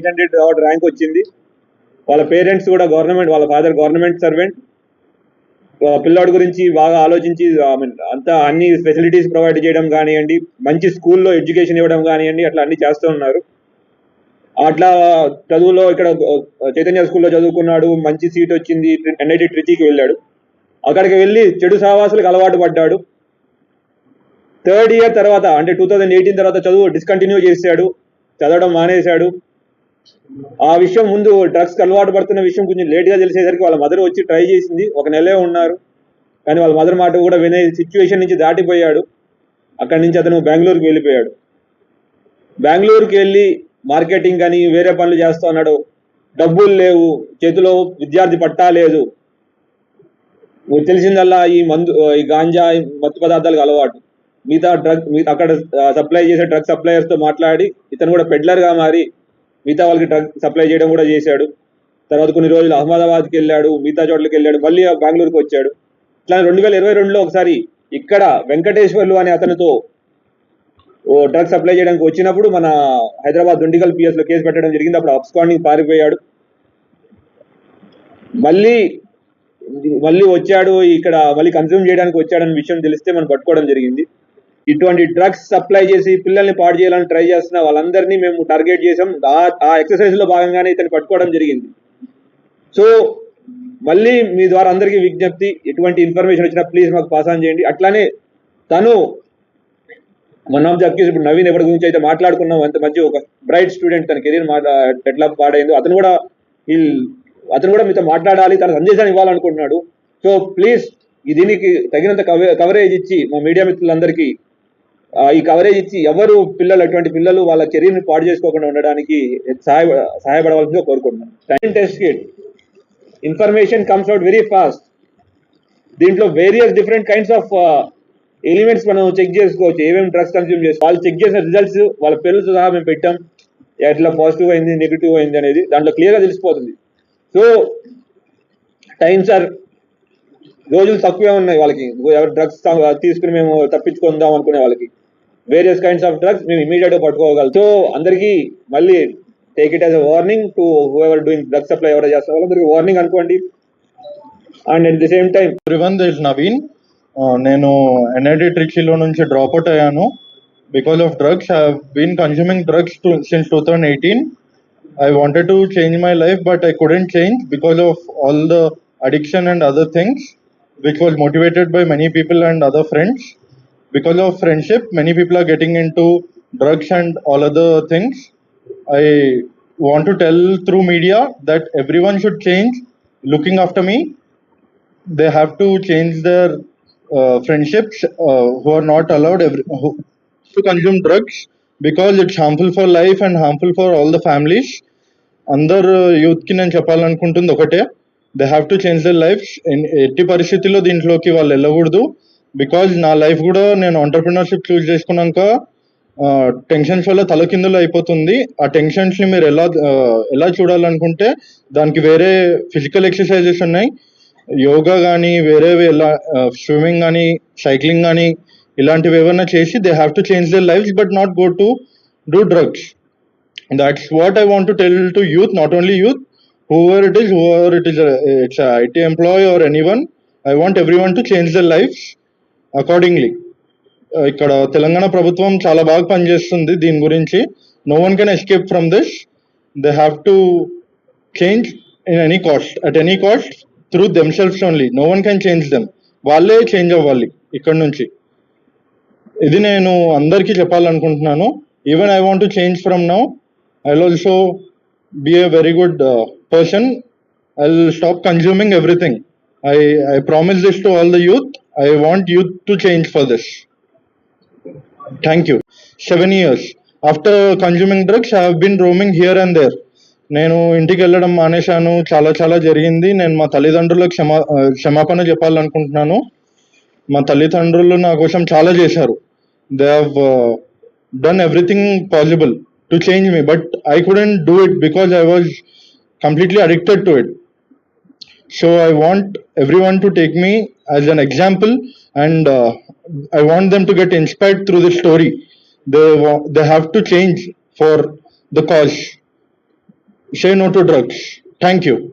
Eight hundred rank వచ్చింది. వాళ్ళ parents కూడా గవర్నమెంట్ వాళ్ళ ఫాదర్ గవర్నమెంట్ సర్వెంట్ పిల్లాడి గురించి బాగా ఆలోచించి ఐ మీన్ అంతా అన్ని ఫెసిలిటీస్ ప్రొవైడ్ చేయడం కానివ్వండి మంచి స్కూల్లో ఎడ్యుకేషన్ ఇవ్వడం కానివ్వండి అట్లా అన్ని చేస్తూ ఉన్నారు. అట్లా చదువులో ఇక్కడ చైతన్య స్కూల్లో చదువుకున్నాడు మంచి సీట్ వచ్చింది ఎన్ఐటి ట్రిచీకి వెళ్ళాడు. అక్కడికి వెళ్ళి చెడు సావాసులకు అలవాటు పడ్డాడు. థర్డ్ ఇయర్ తర్వాత అంటే టూ థౌజండ్ ఎయిటీన్ తర్వాత చదువు డిస్కంటిన్యూ చేశాడు. చదవడం మానేశాడు. ఆ విషయం ముందు డ్రగ్స్ అలవాటు పడుతున్న విషయం కొంచెం లేట్గా తెలిసేసరికి వాళ్ళ మదర్ వచ్చి ట్రై చేసింది. ఒక నెలే ఉన్నారు. కానీ వాళ్ళ మదర్ మాట కూడా వినే సిచ్యువేషన్ నుంచి దాటిపోయాడు. అక్కడి నుంచి అతను బెంగళూరుకి వెళ్ళిపోయాడు. బెంగళూరుకి వెళ్ళి మార్కెటింగ్ అని వేరే పనులు చేస్తూ ఉన్నాడు. డబ్బులు లేవు. చేతిలో విద్యార్థి పట్టా లేదు. తెలిసిందల్లా ఈ మందు ఈ గాంజా మత్తు పదార్థాలకు అలవాటు. మిగతా డ్రగ్ మిగతా అక్కడ సప్లై చేసే డ్రగ్ సప్లయర్స్తో మాట్లాడి ఇతను కూడా పెడ్లర్గా మారి మిగతా వాళ్ళకి డ్రగ్ సప్లై చేయడం కూడా చేశాడు. తర్వాత కొన్ని రోజులు అహ్మదాబాద్కి వెళ్ళాడు మిగతా చోట్లకి వెళ్ళాడు మళ్ళీ బెంగళూరుకి వచ్చాడు. ఇట్లా రెండు వేల ఇరవై రెండులో ఒకసారి ఇక్కడ వెంకటేశ్వర్లు అనే అతనితో ఓ డ్రగ్ సప్లై చేయడానికి వచ్చినప్పుడు మన హైదరాబాద్ దుండిగల్ పిఎస్లో కేసు పెట్టడం జరిగింది. అప్పుడు అప్స్కాండింగ్ పారిపోయాడు. మళ్ళీ మళ్ళీ వచ్చాడు ఇక్కడ మళ్ళీ కన్జ్యూమ్ చేయడానికి వచ్చాడని విషయం తెలిస్తే మనం పట్టుకోవడం జరిగింది. ఇటువంటి డ్రగ్స్ సప్లై చేసి పిల్లల్ని పాడు చేయాలని ట్రై చేస్తున్న వాళ్ళందరినీ మేము టార్గెట్ చేసాం ఆ- ఎక్సర్సైజ్లో భాగంగానే ఇతను పట్టుకోవడం జరిగింది. సో మళ్ళీ మీ ద్వారా అందరికీ విజ్ఞప్తి ఎటువంటి ఇన్ఫర్మేషన్ వచ్చినా ప్లీజ్ మాకు పాస్ ఆన్ చేయండి. అట్లానే తను వన్ ఆఫ్ ది అక్యూస్ ఇప్పుడు నవీన్ ఎవరి గురించి అయితే మాట్లాడుకున్నాం అంత మంచి ఒక బ్రైట్ స్టూడెంట్ తన కెరీర్ ఎట్లా పాడైందో అతను కూడా అతను కూడా మీతో మాట్లాడాలి తన సందేశాన్ని ఇవ్వాలనుకుంటున్నాడు. సో ప్లీజ్ దీనికి తగినంత కవరేజ్ ఇచ్చి మా మీడియా మిత్రులందరికీ ఈ కవరేజ్ ఇచ్చి ఎవరు పిల్లలు అటువంటి పిల్లలు వాళ్ళ కెరీర్ని పాడు చేసుకోకుండా ఉండడానికి సహాయ సహాయపడవలసిందిగా కోరుకుంటున్నాను. Time test kit information comes out very fast దీంట్లో various different kinds of elements మనం చెక్ చేసుకోవచ్చు. ఏమేమి డ్రగ్స్ కన్స్యూమ్ చేసి వాళ్ళు చెక్ చేసిన రిజల్ట్స్ వాళ్ళ పేర్లతో సహా మేము పెట్టాం. ఎట్లా పాజిటివ్ అయింది నెగిటివ్ అయింది అనేది దాంట్లో క్లియర్గా తెలిసిపోతుంది. సో టైమ్స్ ఆర్ రోజులు తక్కువే ఉన్నాయి వాళ్ళకి. ఎవరు డ్రగ్స్ తీసుకుని మేము తప్పించుకుందాం అనుకునే వాళ్ళకి. వేరియస్ కైండ్స్ ఆఫ్ డ్రగ్స్ మేము ఇమీడియట్గా పట్టుకోగలం సో అందరికీ మళ్ళీ take it as a warning to whoever doing drug supply ఎవరు చేస్తారు వాళ్ళందరికీ వార్నింగ్ అనుకోండి. And at the same time everyone this Naveen నేను ఎన్ఐడి ట్రిక్సీలో నుంచి డ్రాప్ అవుట్ అయ్యాను. Because of drugs I been consuming drugs since two thousand eighteen I wanted to change my life but I couldn't change because of all the addiction and other things which was motivated by many people and other friends because of friendship many people are getting into drugs and all other things i want to tell through media that everyone should change looking after me they have to change their uh, friendships uh, who are not allowed every, who, to consume drugs because it's harmful for life and harmful for all the families అందరు యూత్కి నేను చెప్పాలనుకుంటుంది ఒకటే they have to change their life ఎట్టి పరిస్థితుల్లో దీంట్లోకి వాళ్ళు వెళ్ళకూడదు బికాజ్ నా లైఫ్ కూడా నేను ఆంటర్ప్రినర్షిప్ చూస్ చేసుకున్నాక టెన్షన్స్ వల్ల తలకిందులు అయిపోతుంది. ఆ టెన్షన్స్ని మీరు ఎలా ఎలా చూడాలనుకుంటే దానికి వేరే ఫిజికల్ ఎక్సర్సైజెస్ ఉన్నాయి. యోగా కానీ వేరేవి ఎలా స్విమ్మింగ్ కానీ సైక్లింగ్ కానీ ఇలాంటివి ఏమైనా చేసి they have to change their life but not go to do drugs that's what I want to tell to youth not only youth whoever it is whoever it is it's IT employ or any one I want every one to change their life accordingly ఇక్కడ తెలంగాణ ప్రభుత్వం చాలా బాగా పనిచేస్తుంది దీని గురించి. No one can escape from this they have to change in any cost at any cost through themselves only no one can change them వాళ్ళే change అవ్వాలి ఇక్కడ నుంచి. ఇది నేను అందరికీ చెప్పాలనుకుంటున్నాను. Even I want to change from now I also be a very good person I stop consuming everything I I promise this to all the youth I want youth to change for this thank you seven years after consuming drugs I been roaming here and there నేను ఇంటికి వెళ్ళడం మానేశాను. చాలా చాలా జరిగింది. నేను మా తల్లిదండ్రులకు క్షమా క్షమాపణ చెప్పాలనుకుంటున్నాను. మా తల్లిదండ్రులు నా కోసం చాలా చేశారు. They have done everything possible to change me but I couldn't do it because I was completely addicted to it So I want everyone to take me as an example, and uh, I want them to get inspired through this story. They they have to change for the cause. say no to drugs. Thank you.